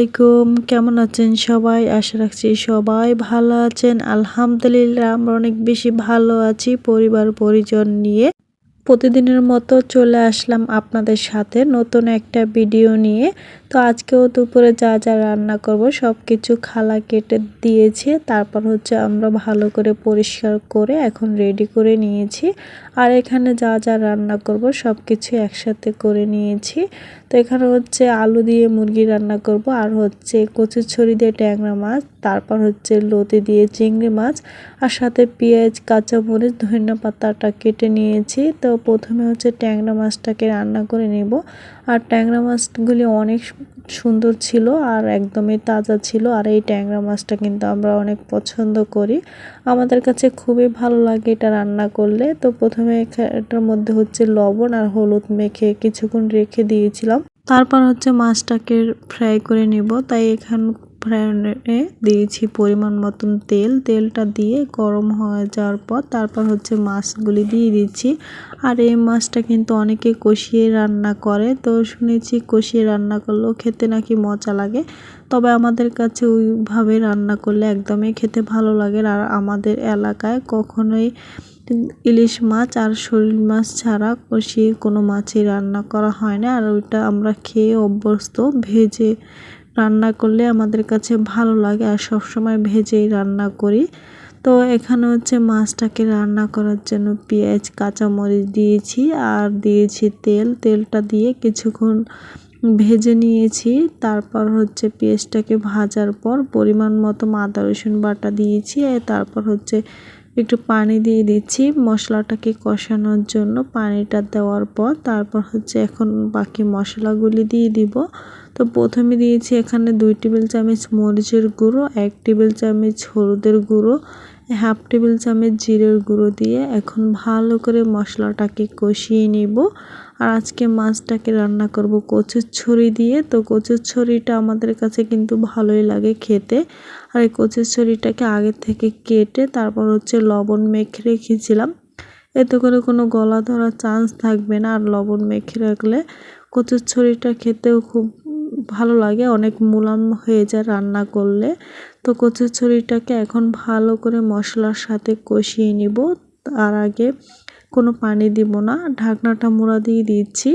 আলাইকুম, কেমন আছেন সবাই? আশা রাখছি সবাই ভালো আছেন। আলহামদুলিল্লাহ, আমরা অনেক বেশি ভালো আছি পরিবার পরিজন নিয়ে। প্রতিদিনের মতো চলে আসলাম আপনাদের সাথে নতুন একটা ভিডিও নিয়ে। তো আজকেও দুপুরে যা যা রান্না করব সব কিছু খালা কেটে দিয়েছে। তারপর হচ্ছে আমরা ভালো করে পরিষ্কার করে এখন রেডি করে নিয়েছি। আর এখানে যা যা রান্না করব সব কিছু একসাথে করে নিয়েছি। তো এখানে হচ্ছে আলু দিয়ে মুরগি রান্না করব, আর হচ্ছে কচুর ছড়ি দিয়ে ট্যাংরা মাছ, তারপর হচ্ছে লতি দিয়ে চিংড়ি মাছ, আর সাথে পেঁয়াজ কাঁচামরিচ ধনিয়া পাতাটা কেটে নিয়েছি। তো প্রথমে হচ্ছে ট্যাংরা মাছটাকে রান্না করে নেব। আর ট্যাংরা মাছগুলি অনেক সুন্দর ছিল আর একদমই তাজা ছিল। আর এই ট্যাংরা মাছটা কিন্তু আমরা অনেক পছন্দ করি। আমাদের কাছে খুবই ভালো লাগে এটা রান্না করলে। তো প্রথমে এটার মধ্যে হচ্ছে লবণ আর হলুদ মেখে কিছুক্ষণ রেখে দিয়েছিলাম। তারপর হচ্ছে মাছটাকে ফ্রাই করে নেব। তাই এখান ফ্রাইনে দিয়েছি পরিমাণ মতন তেল। তেলটা দিয়ে গরম হয়ে যাওয়ার পর তারপর হচ্ছে মাছগুলি দিয়ে দিচ্ছি। আর এই মাছটা কিন্তু অনেকে কষিয়ে রান্না করে। তো শুনেছি কষিয়ে রান্না করলেও খেতে নাকি মজা লাগে। তবে আমাদের কাছে ওইভাবে রান্না করলে একদমই খেতে ভালো লাগে আর আমাদের এলাকায় কখনোই ইলিশ মাছ আর শোল মাছ ছাড়া কষিয়ে কোনো মাছই রান্না করা হয় না। আর ওইটা আমরা খেয়ে অভ্যস্ত, ভেজে রান্না করলে আমাদের কাছে ভালো লাগে আর সবসময় ভেজেই রান্না করি। তো এখানে হচ্ছে মাছটাকে রান্না করার জন্য পেঁয়াজ, কাঁচামরিচ দিয়েছি আর দিয়েছি তেল। তেলটা দিয়ে কিছুক্ষণ ভেজে নিয়েছি। তারপর হচ্ছে পেঁয়াজটাকে ভাজার পর পরিমাণ মতো আদা, রসুন বাটা দিয়েছি। তারপর হচ্ছে একটু পানি দিয়ে দিচ্ছি মশলাটাকে কষানোর জন্য। পানিটা দেওয়ার পর তারপর হচ্ছে এখন বাকি মশলাগুলি দিয়ে দিব। তো প্রথমে দিয়েছি এখানে দুই টেবিল চামচ মরিচের গুঁড়ো, এক টেবিল চামচ হলুদের গুঁড়ো হাফ টেবিল চামচ জিরের গুঁড়ো দিয়ে এখন ভালো করে মশলাটাকে কষিয়ে নিব। আর আজকে মাছটাকে রান্না করব কচুর ছড়ি দিয়ে। তো কচুর ছড়িটা আমাদের কাছে কিন্তু ভালোই লাগে খেতে। আর এই কচুর ছড়িটাকে আগে থেকে কেটে তারপর হচ্ছে লবণ মেখে রেখেছিলাম। এতে করে কোনো গলা ধরার চান্স থাকবে না। আর লবণ মেখে রাখলে কচুর ছড়িটা খেতেও খুব ভালো লাগে, অনেক মুলাম হয়ে যায় রান্না করলে। তো কচুর ছড়িটাকে এখন ভালো করে মশলার সাথে কষিয়ে নিব। তার আগে কোনো পানি দিব না, ঢাকনাটা মোড়া দিয়ে দিচ্ছি।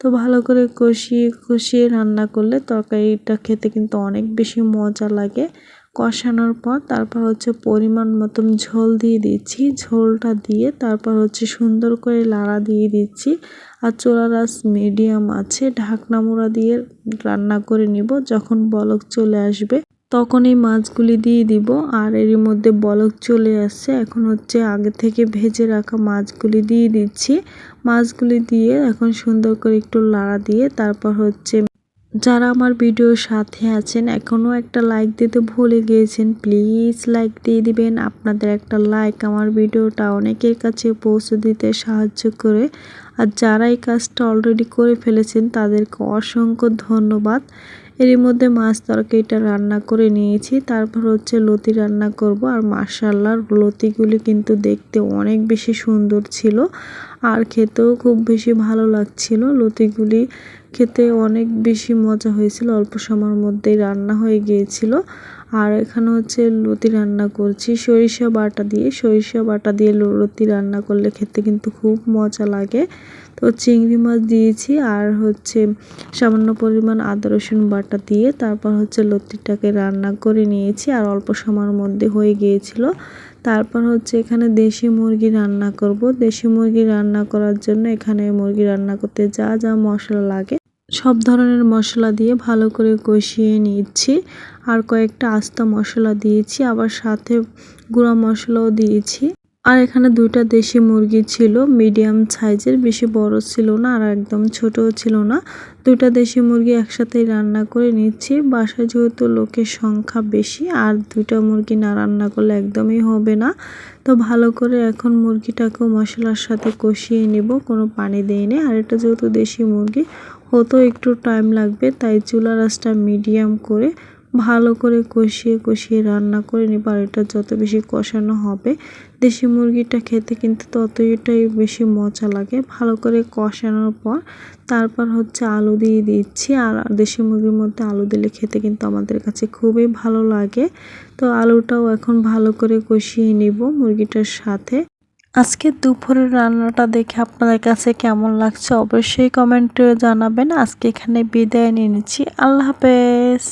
তো ভালো করে কষিয়ে কষিয়ে রান্না করলে তরকারিটা খেতে কিন্তু অনেক বেশি মজা লাগে। কষানোর পর তারপর হচ্ছে পরিমাণ মতন ঝোল দিয়ে দিচ্ছি। ঝোলটা দিয়ে তারপর হচ্ছে সুন্দর করে লাড়া দিয়ে দিচ্ছি। আর চোলা রাস মিডিয়াম আছে। ঢাকনা মোড়া দিয়ে রান্না করে নিব। যখন বলক চলে আসবে তখন এই মাছগুলি দিয়ে দিব। আর এর মধ্যে বলক চলে আসছে। এখন হচ্ছে আগে থেকে ভেজে রাখা মাছগুলি দিয়ে দিচ্ছি। মাছগুলি দিয়ে এখন সুন্দর করে একটু লাড়া দিয়ে তারপর হচ্ছে যারা আমার ভিডিওর সাথে আছেন, এখনও একটা লাইক দিতে ভুলে গিয়েছেন প্লিজ লাইক দিয়ে দিবেন। আপনাদের একটা লাইক আমার ভিডিওটা অনেকের কাছে পৌঁছে দিতে সাহায্য করে। আর যারা এই কাজটা অলরেডি করে ফেলেছেন, তাদেরকে অসংখ্য ধন্যবাদ। এরই মধ্যে মাছ তরকারিটা রান্না করে নিয়েছি, তারপর হচ্ছে লতি রান্না করব। আর মার্শাল্লার লতিগুলি কিন্তু দেখতে অনেক বেশি সুন্দর ছিল। আর খেতেও খুব বেশি ভালো লাগছিল। লতিগুলি খেতে অনেক বেশি মজা হয়েছিল। অল্প সময়ের মধ্যেই রান্না হয়ে গিয়েছিল। আর এখানে হচ্ছে লতি রান্না করছি। সরিষা বাটা দিয়ে, সরিষা বাটা দিয়ে লতি রান্না করলে খেতে কিন্তু খুব মজা লাগে। তো চিংড়ি মাছ দিয়েছি আর হচ্ছে সামান্য পরিমাণ আদা, রসুন বাটা দিয়ে তারপর হচ্ছে লতিটাকে রান্না করে নিয়েছি আর অল্প সময়ের মধ্যে হয়ে গিয়েছিল। তারপর হচ্ছে এখানে দেশি মুরগি রান্না করব। দেশি মুরগি রান্না করার জন্য এখানে মুরগি রান্না করতে যা যা মশলা লাগে সব ধরনের মশলা দিয়ে ভালো করে কষিয়ে নিচ্ছি। আর কয়েকটা আস্তা মশলা দিয়েছি, আবার সাথে গুঁড়া মশলাও দিয়েছি। আর এখানে দুইটা দেশি মুরগি ছিল, মিডিয়াম সাইজের, বেশি বড় ছিল না আর একদম ছোটও ছিল না। দুইটা দেশি মুরগি একসাথে রান্না করে নিচ্ছি। বাসায় যেহেতু লোকের সংখ্যা বেশি, আর দুইটা মুরগি না রান্না করলে একদমই হবে না। তো ভালো করে এখন মুরগিটাকেও মশলার সাথে কষিয়ে নিব, কোনো পানি দিই দেয়নি আর এটা যেহেতু দেশি মুরগি হতো একটু টাইম লাগবে, তাই চুলা রাসটা মিডিয়াম করে ভালো করে কষিয়ে কষিয়ে রান্না করে নিব। আর এটা যত বেশি কষানো হবে, দেশি মুরগিটা খেতে কিন্তু ততইটাই বেশি মজা লাগে। ভালো করে কষানোর পর তারপর হচ্ছে আলু দিয়ে দিচ্ছি। আর দেশি মুরগির মধ্যে আলু দিলে খেতে কিন্তু আমাদের কাছে খুবই ভালো লাগে। তো আলুটাও এখন ভালো করে কষিয়ে নিব মুরগিটার সাথে। আজকে দুপুরের রান্নাটা দেখে আপনাদের কাছে কেমন লাগছে অবশ্যই কমেন্টে জানাবেন। আজকে এখানে বিদায় নিয়ে নিচ্ছি। আল্লাহ হাফেজ।